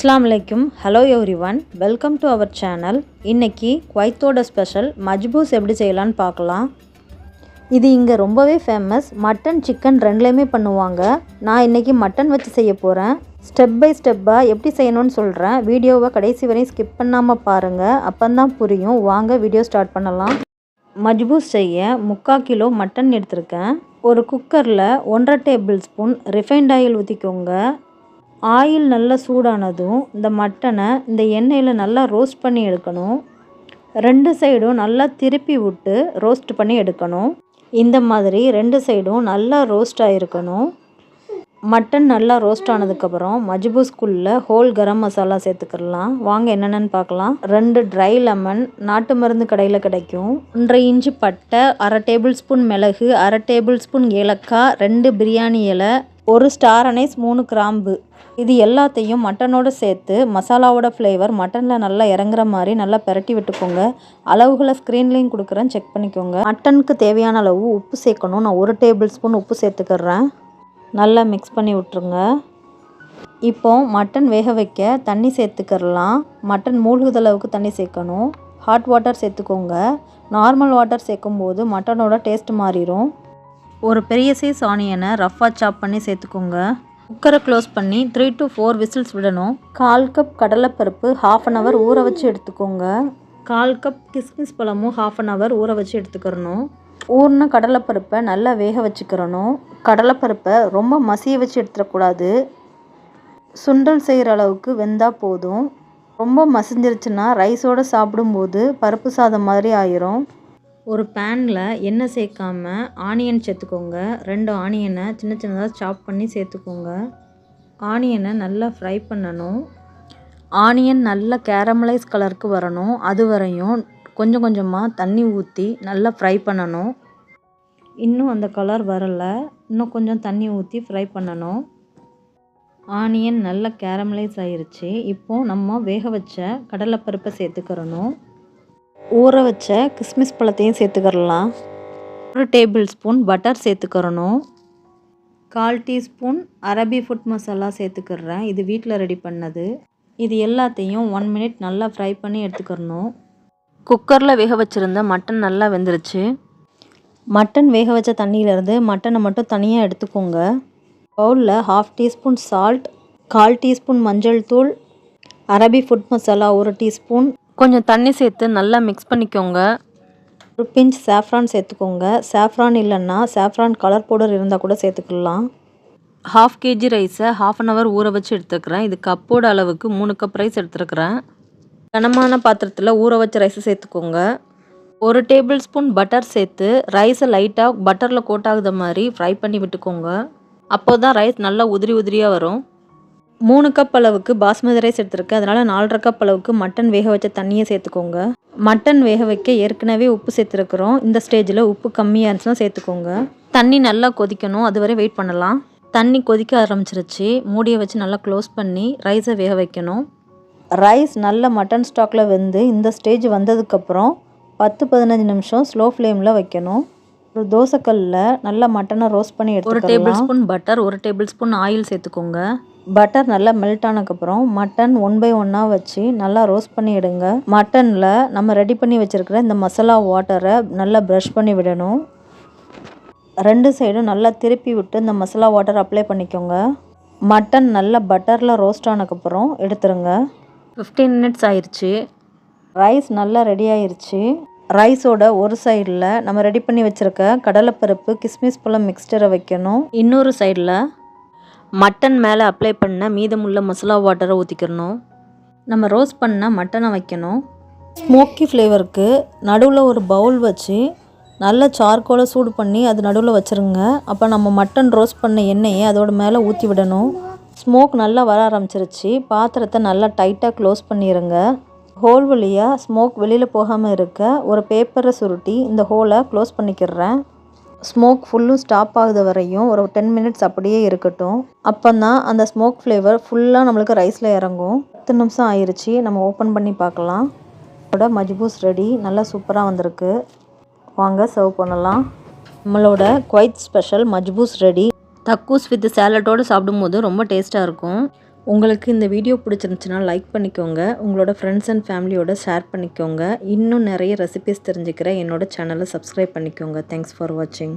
அஸ்லாம் வலைக்கும் hello everyone welcome to our channel இன்றைக்கி குவைத்தோட ஸ்பெஷல் மஜ்பூஸ் எப்படி செய்யலான்னு பார்க்கலாம். இது இங்கே ரொம்பவே ஃபேமஸ் மட்டன் சிக்கன் ரெண்டுலேயுமே பண்ணுவாங்க. நான் இன்றைக்கி மட்டன் வச்சு செய்ய போகிறேன் ஸ்டெப் பை ஸ்டெப்பாக எப்படி செய்யணும்னு சொல்கிறேன் வீடியோவை கடைசி வரையும் ஸ்கிப் பண்ணாமல் பாருங்கள் அப்போந்தான் புரியும். வாங்க வீடியோ ஸ்டார்ட் பண்ணலாம். மஜ்பூஸ் செய்ய முக்கால் கிலோ மட்டன் எடுத்திருக்கேன். ஒரு குக்கரில் ஒன்றரை டேபிள் ஸ்பூன் ரிஃபைண்ட் ஆயில் ஊற்றிக்கோங்க ஆயில் நல்லா சூடானதும் இந்த மட்டனை இந்த எண்ணெயில் நல்லா ரோஸ்ட் பண்ணி எடுக்கணும். ரெண்டு சைடும் நல்லா திருப்பி விட்டு ரோஸ்ட் பண்ணி எடுக்கணும். இந்த மாதிரி ரெண்டு சைடும் நல்லா ரோஸ்ட் ஆகிருக்கணும் மட்டன் நல்லா ரோஸ்ட் ஆனதுக்கப்புறம் மஜ்பூஸ்குள்ளே ஹோல் கரம் மசாலா சேர்த்துக்கிடலாம். வாங்க என்னென்னு பார்க்கலாம். ரெண்டு ட்ரை லெமன் நாட்டு மருந்து கடையில் கிடைக்கும். ஒன்றரை இன்ச்சு பட்டை அரை டேபிள் ஸ்பூன் மிளகு அரை டேபிள் ஸ்பூன் ஏலக்காய் ரெண்டு பிரியாணி இலை ஒரு ஸ்டார் அனைஸ் மூணு கிராம்பு இது எல்லாத்தையும் மட்டனோடு சேர்த்து மசாலாவோட ஃப்ளேவர் மட்டனில் நல்லா இறங்குற மாதிரி நல்லா பெரட்டி விட்டுக்கோங்க. அளவுகளை ஸ்க்ரீன்லேயும் கொடுக்குறேன் செக் பண்ணிக்கோங்க. மட்டனுக்கு தேவையான அளவு உப்பு சேர்க்கணும். நான் ஒரு டேபிள் ஸ்பூன் உப்பு சேர்த்துக்கிறேன். நல்லா மிக்ஸ் பண்ணி விட்ருங்க இப்போ மட்டன் வேக வைக்க தண்ணி சேர்த்துக்கிறலாம். மட்டன் மூழ்குதளவுக்கு தண்ணி சேர்க்கணும். ஹாட் வாட்டர் சேர்த்துக்கோங்க. நார்மல் வாட்டர் சேர்க்கும்போது மட்டனோட டேஸ்ட் மாறிடும் ஒரு பெரிய சைஸ் ஆனியனை ரஃப்பாக சாப் பண்ணி சேர்த்துக்கோங்க. குக்கரை க்ளோஸ் பண்ணி த்ரீ டு ஃபோர் விசில்ஸ் விடணும். கால் கப் கடலைப்பருப்பு ஹாஃப் அன் ஹவர் ஊற வச்சு எடுத்துக்கோங்க. கால் கப் கிஸ்மிஸ் பழமும் ஹாஃப் அன் ஹவர் ஊற வச்சு எடுத்துக்கிறணும். ஊறின கடலைப்பருப்பை நல்லா வேக வச்சுக்கிறணும். கடலைப்பருப்பை ரொம்ப மசிய வச்சு எடுத்துடக்கூடாது. சுண்டல் செய்கிற அளவுக்கு வெந்தால் போதும். ரொம்ப மசிஞ்சிருச்சுன்னா ரைஸோடு சாப்பிடும்போது பருப்பு சாதம் மாதிரி ஆயிரும். ஒரு பேனில் எண்ணெய் சேர்க்காம ஆனியன் சேர்த்துக்கோங்க. ரெண்டு ஆனியனை சின்ன சின்னதாக சாப் பண்ணி சேர்த்துக்கோங்க. ஆனியனை நல்லா ஃப்ரை பண்ணணும். ஆனியன் நல்லா கேரமலைஸ் கலருக்கு வரணும். அது வரையும் கொஞ்சம் கொஞ்சமாக தண்ணி ஊற்றி நல்லா ஃப்ரை பண்ணணும். இன்னும் அந்த கலர் வரலை. இன்னும் கொஞ்சம் தண்ணி ஊற்றி ஃப்ரை பண்ணணும். ஆனியன் நல்லா கேரமலைஸ் ஆயிருச்சு. இப்போது நம்ம வேக வச்ச கடலைப்பருப்பை சேர்த்துக்கிறணும். ஊற வச்ச கிஸ்மிஸ் பழத்தையும் சேர்த்துக்கிறலாம். ஒரு டேபிள் ஸ்பூன் பட்டர் சேர்த்துக்கிறணும். கால் டீஸ்பூன் அரபி ஃபுட் மசாலா சேர்த்துக்கிறேன். இது வீட்டில் ரெடி பண்ணது. இது எல்லாத்தையும் ஒன் மினிட் நல்லா ஃப்ரை பண்ணி எடுத்துக்கிறணும். குக்கரில் வேக வச்சுருந்த மட்டன் நல்லா வெந்துருச்சு. மட்டன் வேக வச்ச தண்ணியிலேருந்து மட்டனை மட்டும் தனியாக எடுத்துக்கோங்க. பவுலில் ஹாஃப் டீஸ்பூன் சால்ட் கால் டீஸ்பூன் மஞ்சள் தூள் அரபி ஃபுட் மசாலா ஒரு டீஸ்பூன் கொஞ்சம் தண்ணி சேர்த்து நல்லா மிக்ஸ் பண்ணிக்கோங்க. ஒரு பிஞ்ச் சாஃப்ரான் சேர்த்துக்கோங்க. சாஃப்ரான் இல்லைன்னா சாஃப்ரான் கலர் பவுடர் இருந்தால் கூட சேர்த்துக்கலாம். ஹாஃப் கேஜி ரைஸை ஹாஃப் அன் ஹவர் ஊற வச்சு எடுத்துக்கிறேன். இது கப்போட அளவுக்கு மூணு கப் ரைஸ் எடுத்துருக்கிறேன். கனமான பாத்திரத்தில் ஊற வச்ச ரைஸை சேர்த்துக்கோங்க. ஒரு டேபிள் ஸ்பூன் பட்டர் சேர்த்து ரைஸை லைட்டாக பட்டரில் கோட் ஆகுத மாதிரி ஃப்ரை பண்ணி விட்டுக்கோங்க. அப்போ தான் ரைஸ் நல்லா உதிரி உதிரியாக வரும். மூணு கப் அளவுக்கு பாஸ்மதி ரைஸ் எடுத்திருக்கேன் அதனால் நாலரை கப் அளவுக்கு மட்டன் வேக வச்ச தண்ணியை சேர்த்துக்கோங்க. மட்டன் வேக வைக்க ஏற்கனவே உப்பு சேர்த்துருக்குறோம். இந்த ஸ்டேஜில் உப்பு கம்மியாக இருந்துச்சுன்னா சேர்த்துக்கோங்க. தண்ணி நல்லா கொதிக்கணும். அது வரை வெயிட் பண்ணலாம். தண்ணி கொதிக்க ஆரம்பிச்சிருச்சு. மூடியை வச்சு நல்லா க்ளோஸ் பண்ணி ரைஸை வேக வைக்கணும். ரைஸ் நல்ல மட்டன் ஸ்டாக்கில் வெந்து இந்த ஸ்டேஜ் வந்ததுக்கப்புறம் பத்து பதினஞ்சு நிமிஷம் ஸ்லோ ஃப்ளேமில் வைக்கணும். ஒரு தோசைக்கல்லில் நல்லா மட்டனை ரோஸ்ட் பண்ணி எடுத்து ஒரு டேபிள் ஸ்பூன் பட்டர் ஒரு டேபிள் ஸ்பூன் ஆயில் சேர்த்துக்கோங்க. பட்டர் நல்லா மெல்ட் ஆனதுக்கப்புறம் மட்டன் ஒன் பை ஒன்னாக வச்சு நல்லா ரோஸ்ட் பண்ணி எடுங்க மட்டனில் நம்ம ரெடி பண்ணி வச்சுருக்கிற இந்த மசாலா வாட்டரை நல்லா ப்ரஷ் பண்ணி விடணும். ரெண்டு சைடும் நல்லா திருப்பி விட்டு இந்த மசாலா வாட்டர் அப்ளை பண்ணிக்கோங்க. மட்டன் நல்லா பட்டரில் ரோஸ்ட் ஆனதுக்கப்புறம் எடுத்துருங்க. ஃபிஃப்டீன் மினிட்ஸ் ஆயிடுச்சு ரைஸ் நல்லா ரெடி ஆயிடுச்சு ரைஸோட ஒரு சைடில் நம்ம ரெடி பண்ணி வச்சுருக்க கடலைப்பருப்பு கிஸ்மிஸ் பழம் மிக்ஸ்டரை வைக்கணும். இன்னொரு சைடில் மட்டன் மேலே அப்ளை பண்ண மீதமுள்ள மசாலா வாட்டரை ஊற்றிக்கிறணும் நம்ம ரோஸ்ட் பண்ண மட்டனை வைக்கணும். ஸ்மோக்கி ஃப்ளேவருக்கு நடுவில் ஒரு பவுல் வச்சு நல்ல சார்கோலை சூடு பண்ணி அது நடுவில் வச்சுருங்க. அப்போ நம்ம மட்டன் ரோஸ்ட் பண்ண எண்ணெயை அதோட மேலே ஊற்றி விடணும். ஸ்மோக் நல்லா வர ஆரம்பிச்சிருச்சு. பாத்திரத்தை நல்லா டைட்டாக க்ளோஸ் பண்ணிடுங்க ஹோல் வழியாக ஸ்மோக் வெளியில் போகாமல் இருக்க ஒரு பேப்பரை சுருட்டி இந்த ஹோலை க்ளோஸ் பண்ணிக்கிறேன். ஸ்மோக் ஃபுல்லும் ஸ்டாப் ஆகுது வரையும் ஒரு டென் மினிட்ஸ் அப்படியே இருக்கட்டும். அப்போ தான் அந்த ஸ்மோக் ஃப்ளேவர் ஃபுல்லாக நம்மளுக்கு ரைஸில் இறங்கும். பத்து நிமிஷம் ஆயிடுச்சு நம்ம ஓப்பன் பண்ணி பார்க்கலாம். இதோட மஜ்பூஸ் ரெடி நல்லா சூப்பராக வந்திருக்கு. வாங்க சர்வ் பண்ணலாம். நம்மளோட Kuwait special majboos ready daqoos with சேலட்டோடு சாப்பிடும்போது ரொம்ப டேஸ்ட்டாக இருக்கும். உங்களுக்கு இந்த வீடியோ பிடிச்சிருந்துச்சுன்னா லைக் பண்ணிக்கோங்க. உங்களோட ஃப்ரெண்ட்ஸ் அண்ட் ஃபேமிலியோட ஷேர் பண்ணிக்கோங்க. இன்னும் நிறைய ரெசிபிஸ் தெரிஞ்சுக்கிற என்னோட சேனலை சப்ஸ்கிரைப் பண்ணிக்கோங்க. தேங்க்ஸ் ஃபார் வாட்சிங்